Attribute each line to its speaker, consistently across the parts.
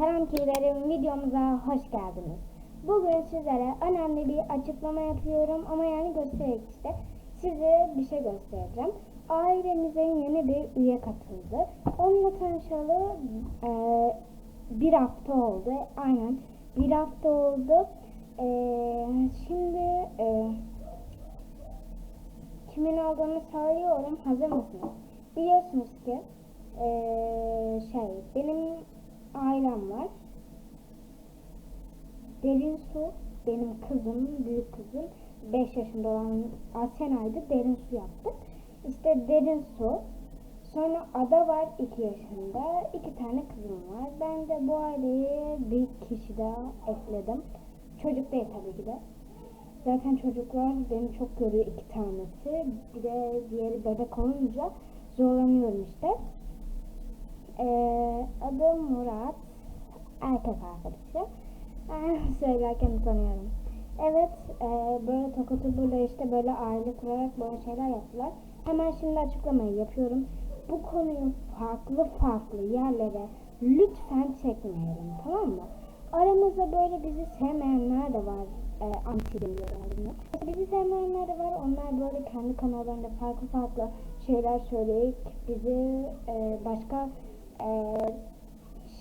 Speaker 1: Selam kilerim videomuza hoş geldiniz. Bugün sizlere önemli bir açıklama yapıyorum ama yani göstererek işte size bir şey göstereceğim. Ailemize yeni bir üye katıldı. Onunla tanışalı e, bir hafta oldu. Aynen bir hafta oldu. E, şimdi e, kimin olduğunu söylüyorum. Hazır mısınız? Biliyorsunuz ki eee, şey benim ailem var. Derin su benim kızım, büyük kızım 5 yaşında olan Asena'ydı. Derin su yaptık. İşte derin su. Sonra Ada var 2 yaşında. 2 tane kızım var. Ben de bu aileye bir kişi daha ekledim. Çocuk değil tabii ki de. Zaten çocuklar beni çok görüyor iki tanesi. Bir de diğeri bebek olunca zorlanıyorum işte. Ee, adım Murat. Erkek arkadaşı. Söylerken utanıyorum. Evet, e, böyle Tokatürk'le işte böyle aile kurarak böyle şeyler yaptılar. Hemen şimdi açıklamayı yapıyorum. Bu konuyu farklı farklı yerlere lütfen çekmeyelim, tamam mı? Aramızda böyle bizi sevmeyenler de var. E, anti bizi sevmeyenler de var. Onlar böyle kendi kanallarında farklı farklı şeyler söyleyip bizi e, başka e,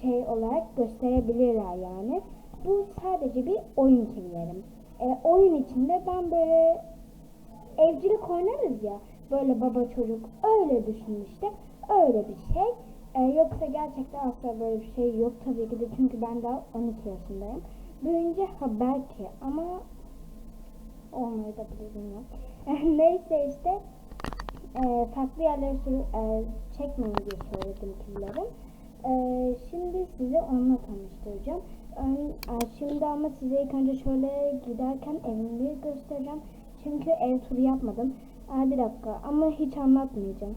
Speaker 1: şey olarak gösterebilirler yani. Bu sadece bir oyun kilerim. E, oyun içinde ben böyle evcilik oynarız ya böyle baba çocuk öyle düşün öyle bir şey. E, yoksa gerçekten asla böyle bir şey yok tabii ki de çünkü ben daha 12 yaşındayım. Büyüyünce ha belki ama olmayı da bilmiyorum. Neyse işte e, farklı yerlere sürü, e, çekmeyin diye söyledim killerim. E, şimdi sizi onunla tanıştıracağım. E, şimdi ama size ilk önce şöyle giderken evimi göstereceğim. Çünkü ev turu yapmadım. Aa, bir dakika ama hiç anlatmayacağım.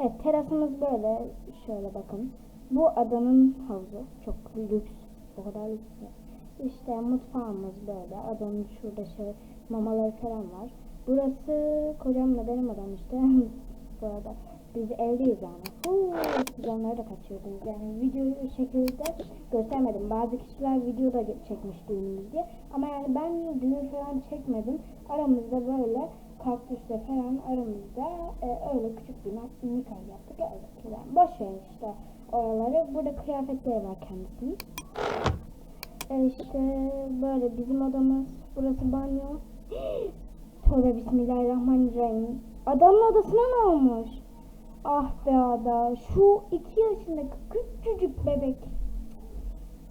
Speaker 1: Evet terasımız böyle. Şöyle bakın. Bu adanın havuzu. Çok lüks. O kadar lüks. İşte mutfağımız böyle. Adanın şurada şey mamaları falan var. Burası kocamla benim adam işte. Bu arada biz evliyiz yani. Onları da kaçırdınız. Yani videoyu şekilde göstermedim. Bazı kişiler video da çekmiş düğünümüz diye. Ama yani ben düğün falan çekmedim. Aramızda böyle kaktüsle falan aramızda e, öyle küçük bir nik- nikah yaptık. Öyle. Yani boş verin işte oraları. Burada kıyafetleri var kendisinin. E işte böyle bizim odamız. Burası banyo. Tövbe bismillahirrahmanirrahim. Adamın odasına ne olmuş? Ah be ada. Şu iki yaşındaki küçücük bebek.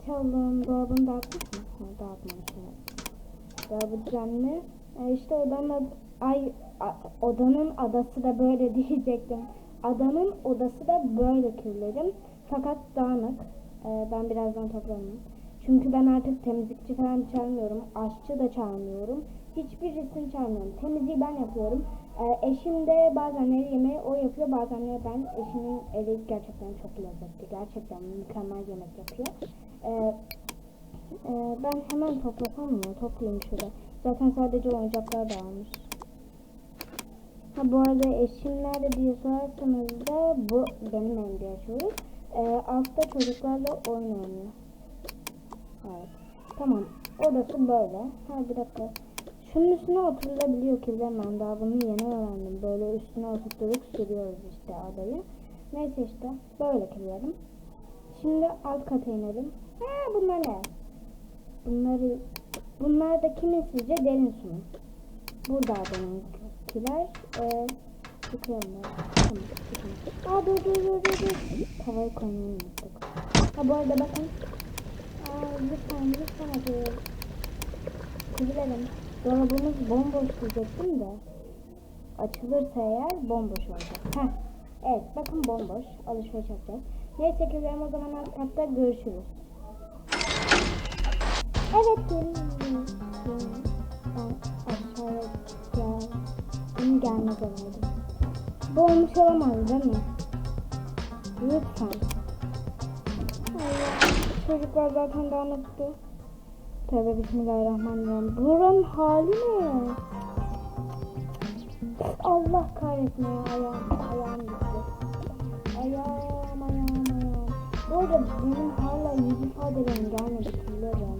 Speaker 1: Çalın dolabını dağıtmış mı? Ha, dağıtmamış. evet. Dolabı düzenli. E işte odanın ay a- odanın adası da böyle diyecektim. Adanın odası da böyle kirlerim. Fakat dağınık. E, ben birazdan toplarım. Çünkü ben artık temizlikçi falan çağırmıyorum. Aşçı da çağırmıyorum. Hiçbirisini çağırmıyorum. Temizliği ben yapıyorum. Ee, eşim de bazenleri yemeği o yapıyor. Bazenleri ben. Eşimin eli gerçekten çok lezzetli. Gerçekten mükemmel yemek yapıyor. Ee, e, ben hemen toplasam mı? Toplayayım şurada. Zaten sadece oyuncaklar da almış. Ha bu arada eşim nerede diye sorarsanız da bu benim evimde yaşıyoruz. Ee, altta çocuklarla oyun oynuyor. Evet. Tamam. Odası böyle. Ha bir dakika. Şunun üstüne oturulabiliyor ki ben daha bunu yeni öğrendim. Böyle üstüne oturtturup sürüyoruz işte adayı. Neyse işte böyle kirlerim. Şimdi alt kata inelim. Ha bunlar ne? Bunları bunlar da kimin sizce derin su mu? Burada benimkiler. Ee, yıkayalım ya. Tamam. Aa dur dur dur dur dur. Tavayı koymayı unuttuk. Ha bu arada bakın. Aa lütfen lütfen hadi. Kubilerim. Dolabımız bomboş diyecektim de. Açılırsa eğer bomboş olacak. Heh. Evet bakın bomboş. Alışveriş yapacağız. Neyse ki o zaman alt katta görüşürüz. Evet gelin. Ben aşağıya gel. Benim gelmek üzereydim. Bu olmuş olamaz değil mi? Lütfen. Allah. Çocuklar zaten dağınıktı. Tövbe bismillahirrahmanirrahim. Buranın hali ne? Allah kahretsin ya ayağım, ayağım gitti. Ayağım, ayağım, ayağım. Bu arada benim hala yüz ifadelerim gelmedi kirlerim.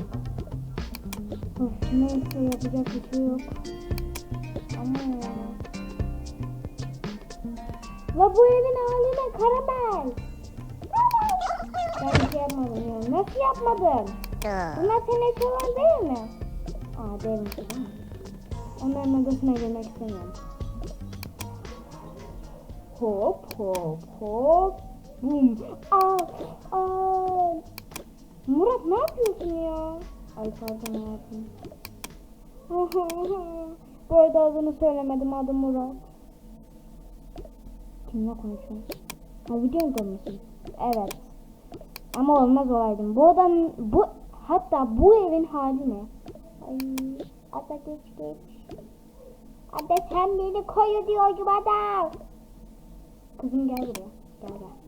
Speaker 1: Of neyse yapacak bir şey yok. Ama ya. La bu evin haline karamel. Ben bir şey yapmadım ya. Nasıl yapmadın? Bunlar senin eşyaların değil mi? Aa değilmiş değil mi? Onların odasına girmek istemiyorum. Hop hop hop. Bum. Aa, aa. Murat ne yapıyorsun ya? Ay pardon hayatım. Bu arada adını söylemedim adı Murat. Kimle konuşuyorsun? Ha videomda mısın? Evet. Ama olmaz olaydım. Bu odanın bu hatta bu evin hali ne? Ay ada geç geç. Ada sen beni koyu diyorum ada. Kızım gel buraya. Gel gel.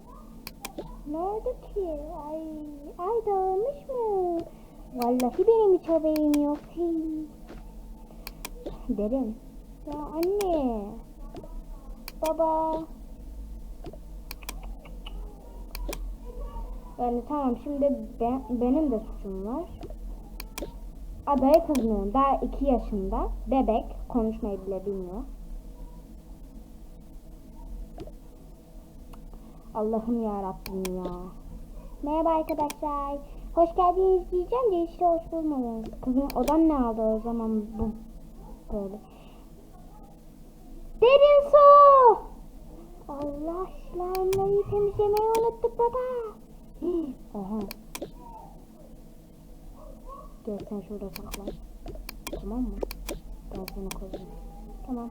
Speaker 1: Ne oldu ki? Ay, ay dağılmış mı? Vallahi benim hiç haberim yok. Hey. Derin. Ya anne. Baba. Yani tamam şimdi ben, benim de suçum var. Adaya kızmıyorum. Daha iki yaşında. Bebek. Konuşmayı bile bilmiyor. Allah'ım ya Rabbim ya. Merhaba arkadaşlar. Hoş geldiniz diyeceğim de işte hoş bulmadınız. Kızım odan ne aldı o zaman bu böyle. Derin su. Allah slime'ları temizlemeyi unuttuk baba. Oha. Gel sen şurada saklan. Tamam mı? Ben seni koruyayım. Tamam.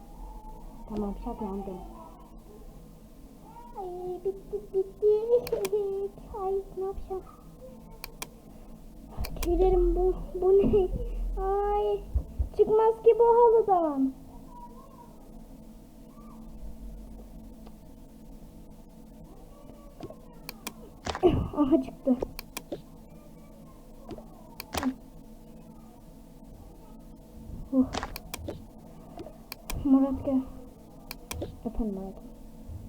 Speaker 1: Tamam şaklandım. Ay bitti bitti. Ay ne yapacağım? Tüylerim bu, bu ne? Ay çıkmaz ki bu halıdan. Aha çıktı. Uh. Murat gel. Efendim Murat.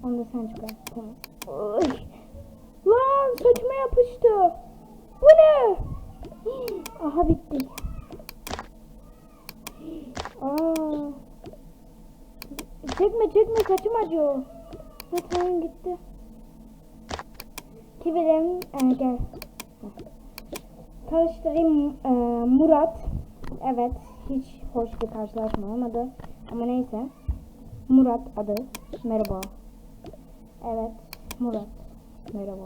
Speaker 1: Onu da sen çıkar. Tamam. Oy. Lan saçıma yapıştı. Bu ne? Aha bitti. Aa. Çekme çekme saçım acıyor. Ha, tamam gitti. Kibirim e, gel. Tanıştırayım e, Murat. Evet hiç hoş bir karşılaşma olmadı. Ama neyse. Murat adı. Merhaba. Evet Murat. Merhaba.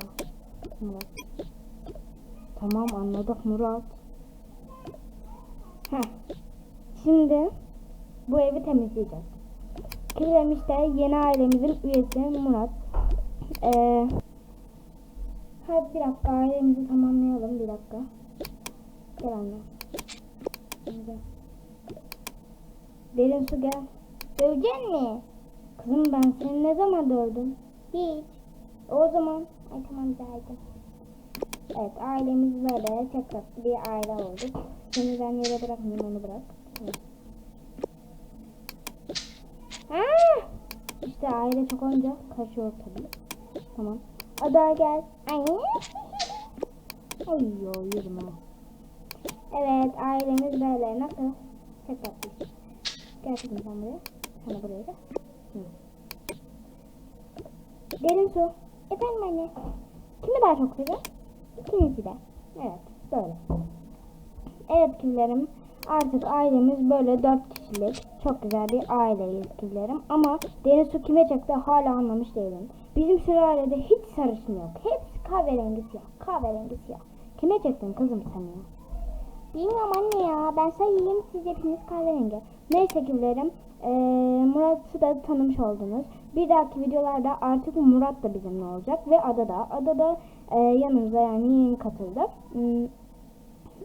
Speaker 1: Murat. Tamam anladık Murat. Heh. Şimdi bu evi temizleyeceğiz. Kirem işte yeni ailemizin üyesi Murat. Ee, hadi bir dakika ailemizi tamamlayalım bir dakika. Gel anne. Gel. Derin su gel. Dövecek mi? Kızım ben seni ne zaman dövdüm? Hiç. O zaman. Ay tamam geldim. Evet ailemiz böyle çok tatlı bir aile olduk. Seni ben yere bırakmayayım onu bırak. Aa! İşte aile çok olunca kaçıyor tabii. Tamam. Ada gel. Ay. Ay yo. Evet ailemiz böyle nasıl? Çok tatlı. Gel kızım sen buraya. Sen de buraya gel. Hı. Derin su. Efendim anne. Kimi daha çok seviyor? İkinizi de. Evet böyle. Evet kızlarım. Artık ailemiz böyle dört kişilik. Çok güzel bir aileyiz kızlarım. Ama deniz su kime çekti hala anlamış değilim. Bizim sülalede hiç sarışın yok. Hepsi kahverengi siyah. Kahverengi siyah. Kime çektin kızım sen ya? Bilmiyorum anne ya. Ben sayayım. Siz hepiniz kahverengi. Neyse kızlarım. Ee, Murat'ı da tanımış oldunuz. Bir dahaki videolarda artık Murat da bizimle olacak. Ve Ada da. Ada da e, yanımıza yani yeni katıldı. Hmm,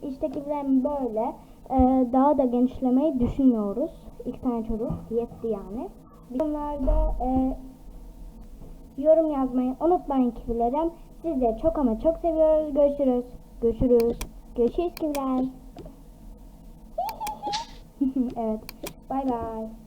Speaker 1: işte kızlarım böyle. Ee, daha da genişlemeyi düşünüyoruz. İki tane çocuk yetti yani. Videolarda e, yorum yazmayı unutmayın kibilerim. Sizleri çok ama çok seviyoruz. Görüşürüz. Görüşürüz. Görüşürüz kibiler. evet. Bay bay.